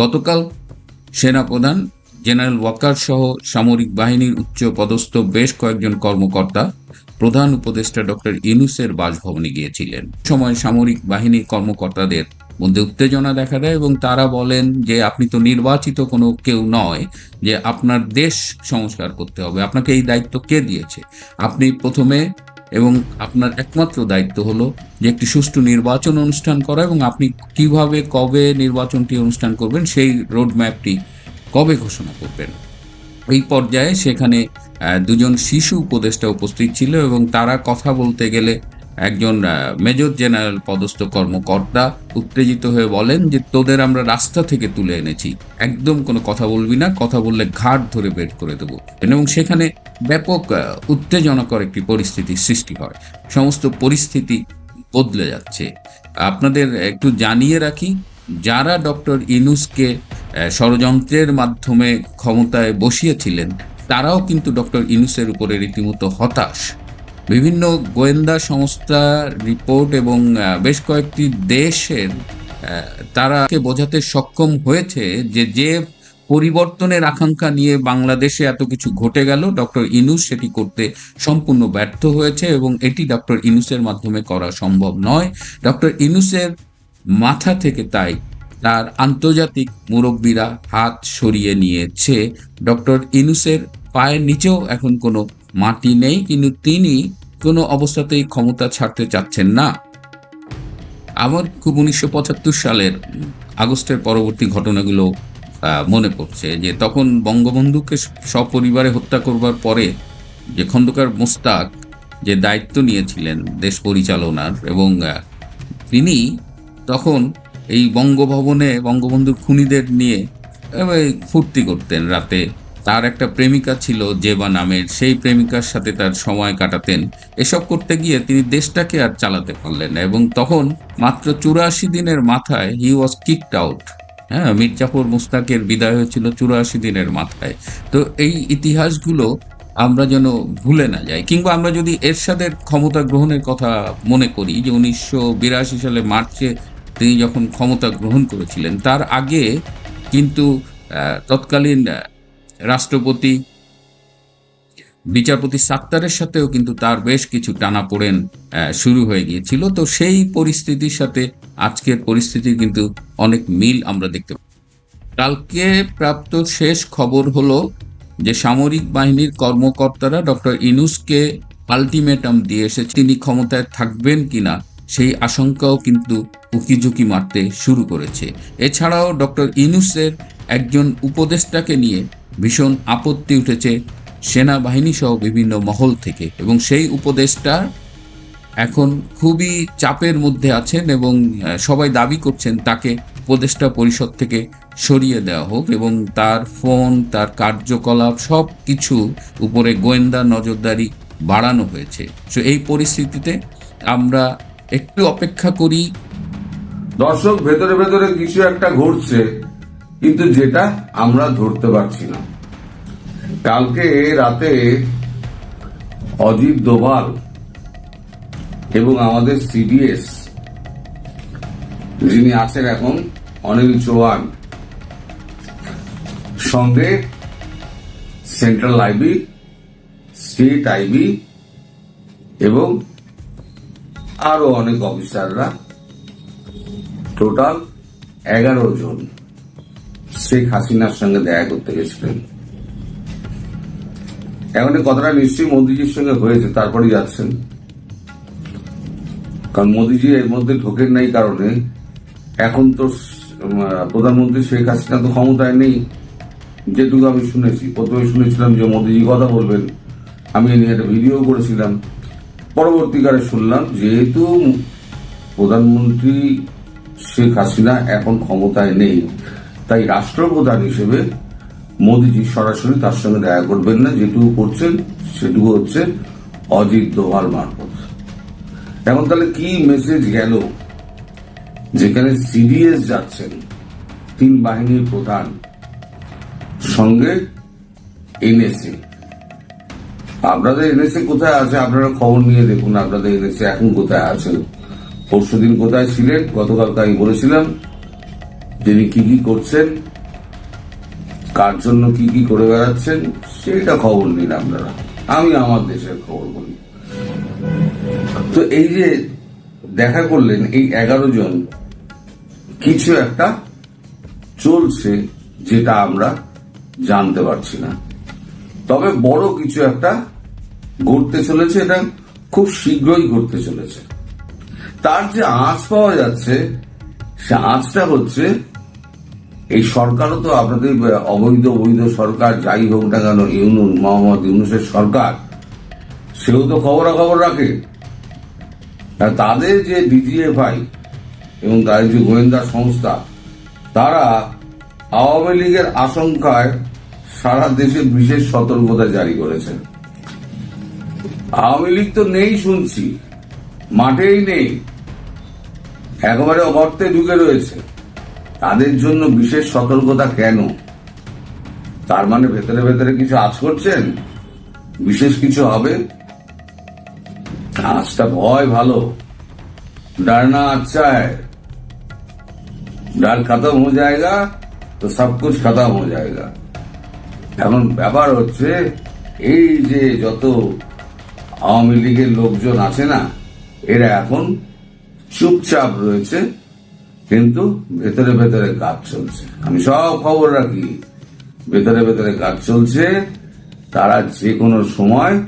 গতকাল সেনাপ্রধান জেনারেল ওয়াকার সহ সামরিক বাহিনীর উচ্চ পদস্থ বেশ কয়েকজন কর্মকর্তা প্রধান উপদেষ্টা ডক্টর ইনুসের বাসভবনে গিয়েছিলেন। সময় সামরিক বাহিনীর কর্মকর্তাদের মধ্যে উত্তেজনা দেখা দেয় এবং তারা বলেন যে, আপনি তো নির্বাচিত কোনো কেউ নয় যে আপনার দেশ সংস্কার করতে হবে। আপনাকে এই দায়িত্ব কে দিয়েছে? আপনি প্রথমে এবং আপনার একমাত্র দায়িত্ব হলো যে একটি সুষ্ঠু নির্বাচন অনুষ্ঠান করা এবং আপনি কীভাবে, কবে নির্বাচনটি অনুষ্ঠান করবেন সেই রোড ম্যাপটি কবে ঘোষণা করবেন। এই পর্যায়ে সেখানে দুজন শিশু উপদেষ্টা উপস্থিত ছিল এবং তারা কথা বলতে গেলে একজন মেজর জেনারেল পদস্থ কর্মকর্তা উত্তেজিত হয়ে বলেন যে, তোদের আমরা রাস্তা থেকে তুলে এনেছি। একদম কোনো কথা বলবি না, কথা বললে ঘাট ধরে বের করে দেবো। এবং সেখানে ব্যাপক উত্তেজনাকর একটি পরিস্থিতির সৃষ্টি হয়। সমস্ত পরিস্থিতি বদলে যাচ্ছে। আপনাদের একটু জানিয়ে রাখি, যারা ডক্টর ইনুসকে ষড়যন্ত্রের মাধ্যমে ক্ষমতায় বসিয়েছিলেন, তারাও কিন্তু ডক্টর ইনুসের উপরে রীতিমতো হতাশ। বিভিন্ন গোয়েন্দা সংস্থা রিপোর্ট এবং বেশ কয়েকটি দেশের তারাকে বোঝাতে সক্ষম হয়েছে যে যে পরিবর্তনের আকাঙ্ক্ষা নিয়ে বাংলাদেশে এত কিছু ঘটে গেল, ডক্টর ইনুস সেটি করতে সম্পূর্ণ ব্যর্থ হয়েছে এবং এটি ডক্টর ইনুসের মাধ্যমে করা সম্ভব নয়। ডক্টর ইনুসের মাথা থেকে তাই তার আন্তর্জাতিক মুরব্বীরা হাত সরিয়ে নিয়েছে। ডক্টর ইনুসের পায়ের নিচেও এখন কোনো মাটি নেই, কিন্তু তিনি কোনো অবস্থাতেই ক্ষমতা ছাড়তে চাচ্ছেন না। আমার খুব উনিশশো পঁচাত্তর সালের আগস্টের পরবর্তী ঘটনাগুলো মনে পড়ছে যে তখন বঙ্গবন্ধুকে সপরিবারে হত্যা করবার পরে যে খন্দকার মোস্তাক যে দায়িত্ব নিয়েছিলেন দেশ পরিচালনার এবং তিনি তখন এই বঙ্গভবনে বঙ্গবন্ধুর খুনিদের নিয়ে ফুর্তি করতেন রাতে। তার একটা প্রেমিকা ছিল জেবা নামের। সেই প্রেমিকার সাথে তার সময় কাটাতেন। এসব করতে গিয়ে তিনি দেশটাকে আর চালাতে পারলেন না এবং তখন মাত্র চুরাশি দিনের মাথায় হি ওয়াজ কিকড আউট হ্যাঁ মির্জাফর মুস্তাকের বিদায় হয়েছিল চুরাশি দিনের মাথায়। তো এই ইতিহাসগুলো আমরা যেন ভুলে না যাই, কিংবা আমরা যদি এরশাদের ক্ষমতা গ্রহণের কথা মনে করি যে উনিশশো বিরাশি সালে মার্চে তিনি যখন ক্ষমতা গ্রহণ করেছিলেন, তার আগে কিন্তু তৎকালীন রাষ্ট্রপতি বিচারপতি সাত্তারের সাথেও কিন্তু তার বেশ কিছু টানাপোড়েন আহ, শুরু হয়ে গিয়েছিল। তো সেই পরিস্থিতির সাথে আজকের পরিস্থিতির কিন্তু অনেক মিল আমরা দেখতে কালকে প্রাপ্ত শেষ খবর হলো যে সামরিক বাহিনীর কর্মকর্তারা ডক্টর ইনুসকে আলটিমেটাম দিয়ে এসে তিনি ক্ষমতায় থাকবেন কিনা সেই আশঙ্কাও কিন্তু উকিঝুঁকি মারতে শুরু করেছে। এছাড়াও ডক্টর ইনুসের একজন উপদেষ্টাকে নিয়ে ভীষণ আপত্তি উঠেছে সেনাবাহিনী সহ বিভিন্ন মহল থেকে এবং সেই উপদেষ্টা এখন খুবই চাপের মধ্যে আছেন এবং সবাই দাবি করছেন তাকে উপদেষ্টা পরিষদ থেকে সরিয়ে দেওয়া হোক এবং তার ফোন, তার কার্যকলাপ সব কিছু উপরে গোয়েন্দা নজরদারি বাড়ানো হয়েছে। সো এই পরিস্থিতিতে আমরা একটু অপেক্ষা করি। দর্শক, ভেতরে ভেতরে কিছু একটা ঘটছে। কিন্তু যেটা আমরা ধরতে পারছি না। কালকে রাতে অজিত দোভাল এবং আমাদের সিডিএস, যিনি আছেন এখন অনিল চৌহান, সঙ্গে সেন্ট্রাল আইবি, স্টেট আইবি এবং আরও অনেক অফিসাররা, টোটাল এগারো জন। শেখ হাসিনার সঙ্গে দেখা করতে গেছিলেন। এখন কথাটা নিশ্চয়ই মোদিজির সঙ্গে হয়েছে তারপরে যাচ্ছেন। কারণ মোদিজি এর মধ্যে ঢোকেন নাই কারণে এখন তো প্রধানমন্ত্রী শেখ হাসিনা তো ক্ষমতায় নেই। যেটুকু আমি শুনেছি, প্রথমে শুনেছিলাম যে মোদিজি কথা বলবেন। আমি নিয়ে একটা ভিডিও করেছিলাম। পরবর্তীকালে শুনলাম যেহেতু প্রধানমন্ত্রী শেখ হাসিনা এখন ক্ষমতায় নেই। তাই রাষ্ট্রপ্রধান হিসেবে মোদীজি সরাসরি তার সঙ্গে দেখা করবেন না। যেটুকু করছেন, সেটুকু হচ্ছে অজিত দোভাল মারফত। এখন তাহলে কি মেসেজ গেল? যেখানে সিডিএস যাচ্ছেন, তিন বাহিনীর প্রধান সঙ্গে এনএসএ আপনাদের এনএসএ কোথায় আছে? আপনারা খবর নিয়ে দেখুন, আপনাদের এনএসএ এখন কোথায় আছেন পরশুদিন কোথায় ছিলেন গতকালকে আমি বলেছিলাম তিনি কি কি করছেন? কার জন্য কি কি করে বেড়াচ্ছেন? সেটা খবর নিন আপনারা। আমি আমার দেশের খবর বলি। তো এই যে দেখা করলেন এই এগারো জন, কিছু একটা চলছে যেটা আমরা জানতে পারছি না। তবে বড় কিছু একটা ঘটতে চলেছে এটা খুব শীঘ্রই ঘটতে চলেছে। তার যে আঁচ পাওয়া যাচ্ছে, সে আঁচটা হচ্ছে এই সরকারও তো আপনাদের অবৈধ অবৈধ সরকার, যাই হোক না কেন ইউনুন মোহাম্মদ ইউনুসের সরকার, সেও তো খবরাখবর রাখে। তাদের যে ডিজিএফআই এবং তাদের যে গোয়েন্দা সংস্থা, তারা আওয়ামী লীগের আশঙ্কায় সারা দেশে বিশেষ সতর্কতা জারি করেছে। আওয়ামী লীগ তো নেই শুনছি, মাঠেই নেই, একেবারে অগর্তে ঢুকে রয়েছে। তাদের জন্য বিশেষ সতর্কতা কেন তার মানে ভেতরে ভেতরে কিছু আজ করছেন বিশেষ কিছু হবে আজটা ভয় ভালো डरना अच्छा है डर खत्म हो जाएगा तो सब कुछ खत्म हो जाएगा এখন ব্যাপার হচ্ছে এই যে যত আওয়ামী লীগের লোকজন আছে না এরা এখন চুপচাপ রয়েছে কিন্তু ভেতরে ভেতরে কাজ চলছে। আমি সব খবর রাখি। ভেতরে ভেতরে কাজ চলছে। তারা যে কোনো সময়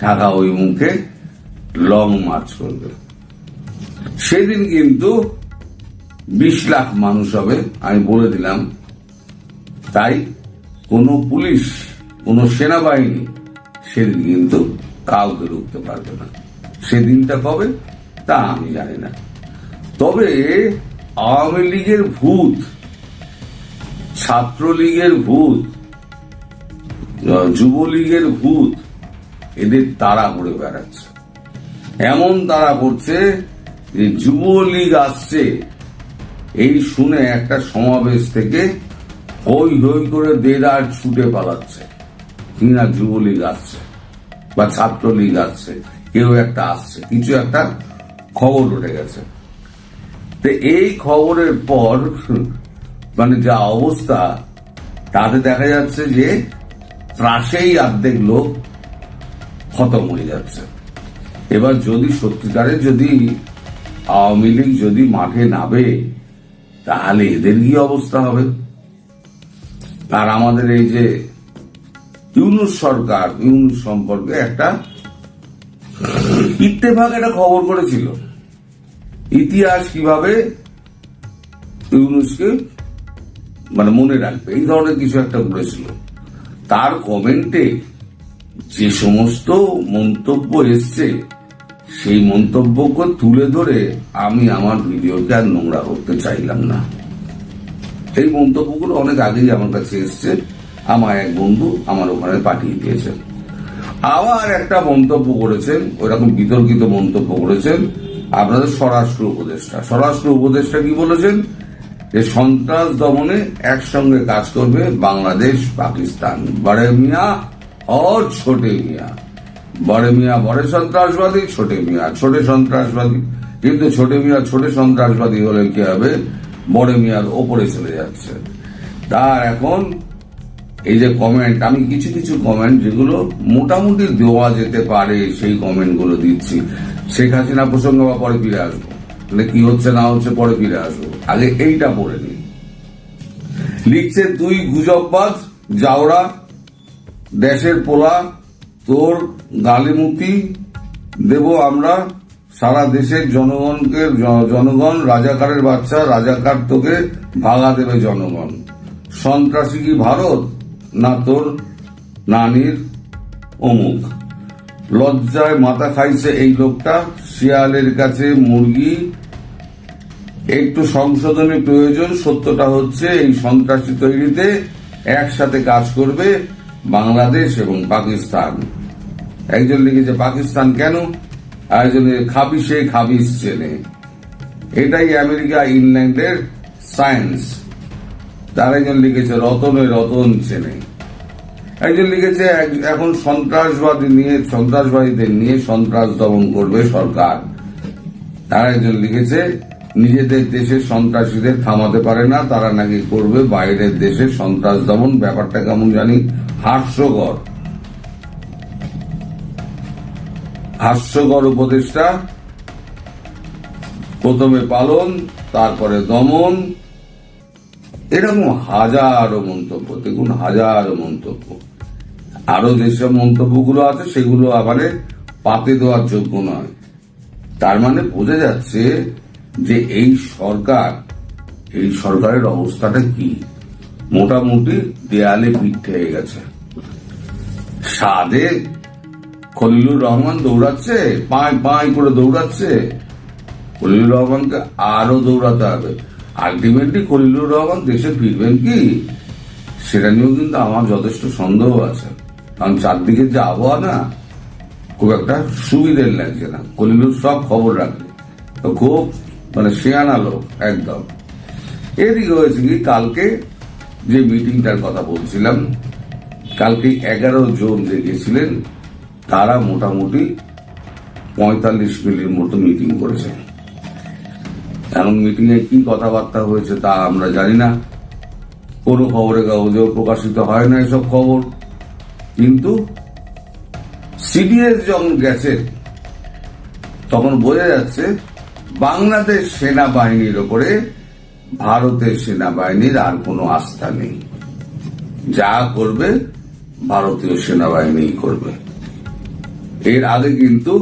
ঢাকা ওই মুখে লং মার্চ করবে। সেদিন কিন্তু বিশ লাখ মানুষ হবে, আমি বলে দিলাম। তাই কোনো পুলিশ, কোনো সেনাবাহিনী সেদিন কিন্তু কাউকে রুখতে পারবে না। সেদিনটা কবে? তা আমি জানি না। তবে আওয়ামী লীগের ভূত, ছাত্রলীগের ভূত যুবলীগের ভূত, এদের তাড়া করে বেড়াচ্ছে। এমন তারা করছে যে যুবলীগ আসছে, এই শুনে একটা সমাবেশ থেকে হই হই করে দেদার ছুটে পালাচ্ছে কিনা যুবলীগ আসছে বা ছাত্রলীগ আসছে, কেউ একটা আসছে, কিছু একটা খবর উঠে গেছে। তো এই খবরের পর মানে যা অবস্থা, তাতে দেখা যাচ্ছে যে ত্রাসেই অর্ধেক লোক খতম হয়ে যাচ্ছে। এবার যদি সত্যিকারের যদি আওয়ামী লীগ যদি মাঠে নামে, তাহলে এদের কি অবস্থা হবে? আর আমাদের এই যে ইউনুস সরকার, ইউনুস সম্পর্কে একটা ইত্তেফাক একটা খবর করেছিল। ইতিহাস কীভাবে ইউনুসকে মানে মনে রাখবে? এই ধরনের কিছু একটা করেছিল তার কমেন্টে যে সমস্ত মন্তব্য এসছে, সেই মন্তব্যকে তুলে ধরে আমি আমার ভিডিওকে আর নোংরা করতে চাইলাম না। এই মন্তব্যগুলো অনেক আগেই আমার কাছে এসছে। আমার এক বন্ধু আমার ওখানে পাঠিয়ে দিয়েছেন। আবার একটা মন্তব্য করেছেন, ওইরকম বিতর্কিত মন্তব্য করেছেন আপনাদের স্বরাষ্ট্র উপদেষ্টা। স্বরাষ্ট্র উপদেষ্টা কি বলেছেন? যে সন্ত্রাস দমনে একসঙ্গে কাজ করবে বাংলাদেশ, পাকিস্তান। বড়ে মিয়া और ছোটে মিয়া। বড়ে মিয়া বড় সন্ত্রাসবাদী, ছোটে মিয়া ছোটে সন্ত্রাসবাদী। কিন্তু ছোটে মিয়া ছোটে সন্ত্রাসবাদী হলে কি হবে? বড় মিয়ার ওপরে চলে যাচ্ছে। তার এখন এই যে কমেন্ট আমি কিছু কিছু কমেন্ট যেগুলো মোটামুটি দেওয়া যেতে পারে, সেই কমেন্টগুলো দিচ্ছি। শেখ হাসিনা প্রসঙ্গ বা পরে ফিরে আসব। তাহলে কি হচ্ছে না হচ্ছে পরে ফিরে আসব। আগে এইটা পড়ে নিই। লিখছে তুই গুজববাজ জাওড়া দেশের পোলা, তোর গালিমুতি দেব আমরা, সারা দেশের জনগণকে জনগণ, রাজাকারের বাচ্চা, রাজাকার তোকে ভাগা দেবে জনগণ। সন্ত্রাসী কি ভারত, না তোর নানির অমুক? লজ্জায় মাথা খাইছে এই লোকটা। শিয়ালের কাছে মুরগি। একটু সংশোধনের প্রয়োজন, সত্যটা হচ্ছে এই সন্ত্রাসী তৈরিতে একসাথে কাজ করবে বাংলাদেশ এবং পাকিস্তান। একজন লিখেছে, পাকিস্তান কেন? আরেকজনের খাবিসে খাবিস চেনে এটাই আমেরিকা ইংল্যান্ডের সায়েন্স। তার একজন লিখেছে, রতনে রতন চেনে একজন লিখেছে এখন সন্ত্রাসবাদী নিয়ে, সন্ত্রাসবাদীদের নিয়ে সন্ত্রাস দমন করবে সরকার। তার একজন লিখেছে, নিজেদের দেশের সন্ত্রাসীদের থামাতে পারে না, তারা নাকি করবে বাইরের দেশের সন্ত্রাস দমন। ব্যাপারটা কেমন জানি হাস্যকর। হাস্যকর উপদেষ্টা, প্রথমে পালন, তারপরে দমন। এরকম হাজারো মন্তব্য, দেখুন, হাজারো মন্তব্য। আরও যেসব মন্তব্যগুলো আছে, সেগুলো আবার পাতে দেওয়ার যোগ্য নয়। তার মানে বোঝা যাচ্ছে যে এই সরকার, এই সরকারের অবস্থাটা কি? মোটামুটি দেয়ালে পিঠ হয়ে গেছে। সাদে খলিলুর রহমান দৌড়াচ্ছে পাঁয় পাঁয় করে দৌড়াচ্ছে। খলিলুর রহমানকে আরও দৌড়াতে হবে। আলটিমেটলি খলিলুর রহমান দেশে ফিরবেন কি? সেটা নিয়েও কিন্তু আমার যথেষ্ট সন্দেহ আছে। কারণ চারদিকে যে আবহাওয়া না, খুব একটা সুবিধের লাগছে না। খলিলুর সব খবর রাখে তো খুব মানে শেয়ানা লোক, একদম। এদিকে হয়েছে কি, কালকে যে মিটিংটার কথা বলছিলাম, কালকে এগারো জন যে গেছিলেন, তারা মোটামুটি পঁয়তাল্লিশ মিনিটের মতো মিটিং করেছে। এমন মিটিং এ কি কথাবার্তা হয়েছে তা আমরা জানি না। কোনো খবরের কাগজেও প্রকাশিত হয় না এসব খবর। কিন্তু সিডিএস যখন গেছে, তখন বোঝা যাচ্ছে বাংলাদেশ সেনাবাহিনীর ওপরে ভারতের সেনাবাহিনীর আর কোনো আস্থা নেই। যা করবে ভারতীয় সেনাবাহিনী করবে। এর আগে কিন্তু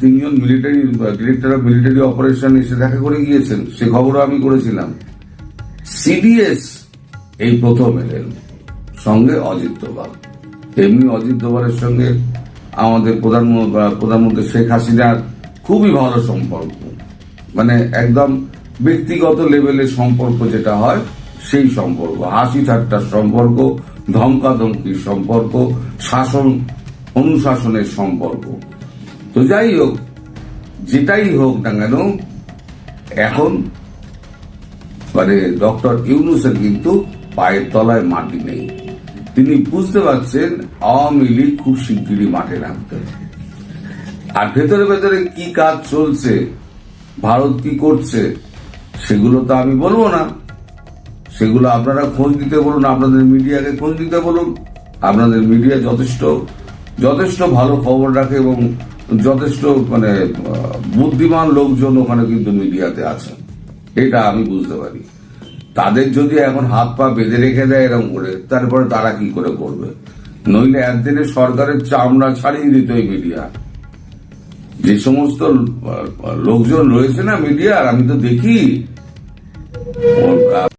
তিনজন military, director of military operation এসে দেখা করে গিয়েছেন। সে খবরও আমি করেছিলাম। সিডিএস এই প্রথম এলেন। সঙ্গে অজিত দোভাল। এমনি অজিত দোভালের সঙ্গে আমাদের প্রধানমন্ত্রী প্রধানমন্ত্রী শেখ হাসিনার খুবই ভালো সম্পর্ক। মানে একদম ব্যক্তিগত লেভেলের সম্পর্ক যেটা হয়, সেই সম্পর্ক। হাসি ঠাট্টার সম্পর্ক, ধমকাধমকির সম্পর্ক, শাসন, অনুশাসনের সম্পর্ক। তো যাই হোক, যেটাই হোক না কেন, এখন মানে ডক্টর ইউনুসের কিন্তু পায়ের তলায় মাটি নেই। তিনি বুঝতে পারছেন আওয়ামী লীগ খুব শিগগিরই মাঠে নামবে আর ভেতরে ভেতরে কি কাজ চলছে, ভারত কি করছে, সেগুলো তো আমি বলব না। সেগুলো আপনারা খোঁজ দিতে বলুন, আপনাদের মিডিয়াকে খোঁজ দিতে বলুন। আপনাদের মিডিয়া যথেষ্ট যথেষ্ট ভালো খবর রাখে এবং যথেষ্ট মানে বুদ্ধিমান লোকজন ওখানে কিন্তু মিডিয়াতে আছে এটা আমি বুঝতে পারি। তাদের যদি এখন হাত পা বেঁধে রেখে দেয় এরকম করে, তারপরে তারা কি করে করবে? নইলে একদিনে সরকারের চামড়া ছাড়িয়ে দিত এই মিডিয়া। যে সমস্ত লোকজন রয়েছে না মিডিয়ার, আমি তো দেখি।